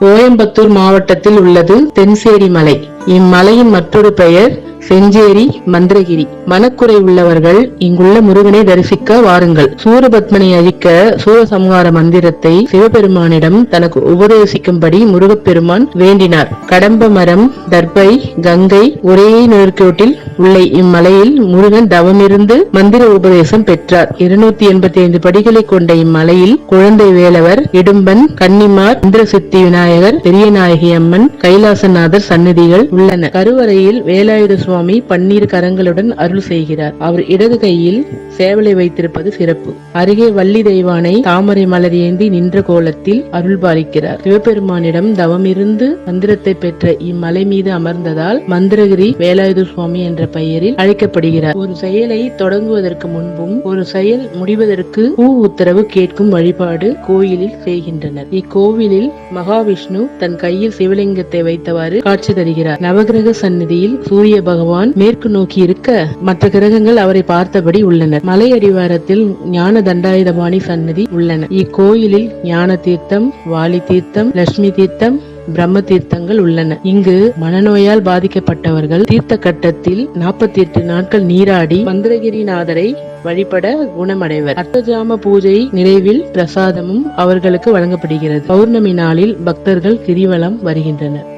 கோயம்புத்தூர் மாவட்டத்தில் உள்ளது தென்சேரி மலை. இம்மலையின் மற்றொரு பெயர் செஞ்சேரி மந்திரகிரி. மனக்குறை உள்ளவர்கள் இங்குள்ள முருகனை தரிசிக்க வாருங்கள். சூரபத்மனை அழிக்க சூரசம்ஹார மந்திரத்தை சிவபெருமானிடம் தனக்கு உபதேசிக்கும்படி முருகப்பெருமான் வேண்டினார். கடம்ப மரம் தர்பை கங்கை ஒரே நேர்கோட்டில் உள்ள இம்மலையில் முருகன் தவமிருந்து மந்திர உபதேசம் பெற்றார். இருநூத்தி எண்பத்தி ஐந்து படிகளை கொண்ட இம்மலையில் குழந்தை வேலவர் இடும்பன் கன்னிமார் இந்திரசித்தி விநாயகர் பெரியநாயகி அம்மன் கைலாசநாதர் சன்னதிகள் உள்ளன. கருவறையில் வேலாயுத சுவாமி பன்னீர் கரங்களுடன் அருள் செய்கிறார். அவர் இடது கையில் சேவலை வைத்திருப்பது சிறப்பு. அருகே வள்ளி தெய்வானை தாமரை மலர் ஏந்தி நின்ற கோலத்தில் அருள் பாலிக்கிறார். சிவபெருமானிடம் தவமிருந்து மந்திரத்தை பெற்ற இம்மலை மீது அமர்ந்ததால் மந்திரகிரி வேலாயுத சுவாமி என்ற பெயரில் அழைக்கப்படுகிறார். ஒரு செயலை தொடங்குவதற்கு முன்பும் ஒரு செயல் முடிவதற்கு பூ உத்தரவு கேட்கும் வழிபாடு கோயிலில் செய்கின்றனர். இக்கோவிலில் மகாவிஷ்ணு தன் கையில் சிவலிங்கத்தை வைத்தவாறு காட்சி தருகிறார். நவகிரக சந்நிதியில் சூரிய பகவான் மேற்கு நோக்கி இருக்க மற்ற கிரகங்கள் அவரை பார்த்தபடி உள்ளனர். மலை அடிவாரத்தில் ஞான தண்டாயுதபாணி சன்னதி உள்ளன. இக்கோயிலில் ஞான தீர்த்தம் வாலி தீர்த்தம் லட்சுமி தீர்த்தம் பிரம்ம தீர்த்தங்கள் உள்ளன. இங்கு மனநோயால் பாதிக்கப்பட்டவர்கள் தீர்த்த கட்டத்தில் நாற்பத்தி எட்டு நாட்கள் நீராடி மந்திரகிரிநாதரை வழிபட குணமடைவர். அர்த்தஜாம பூஜை நிறைவில் பிரசாதமும் அவர்களுக்கு வழங்கப்படுகிறது. பௌர்ணமி நாளில் பக்தர்கள் கிரிவலம் வருகின்றனர்.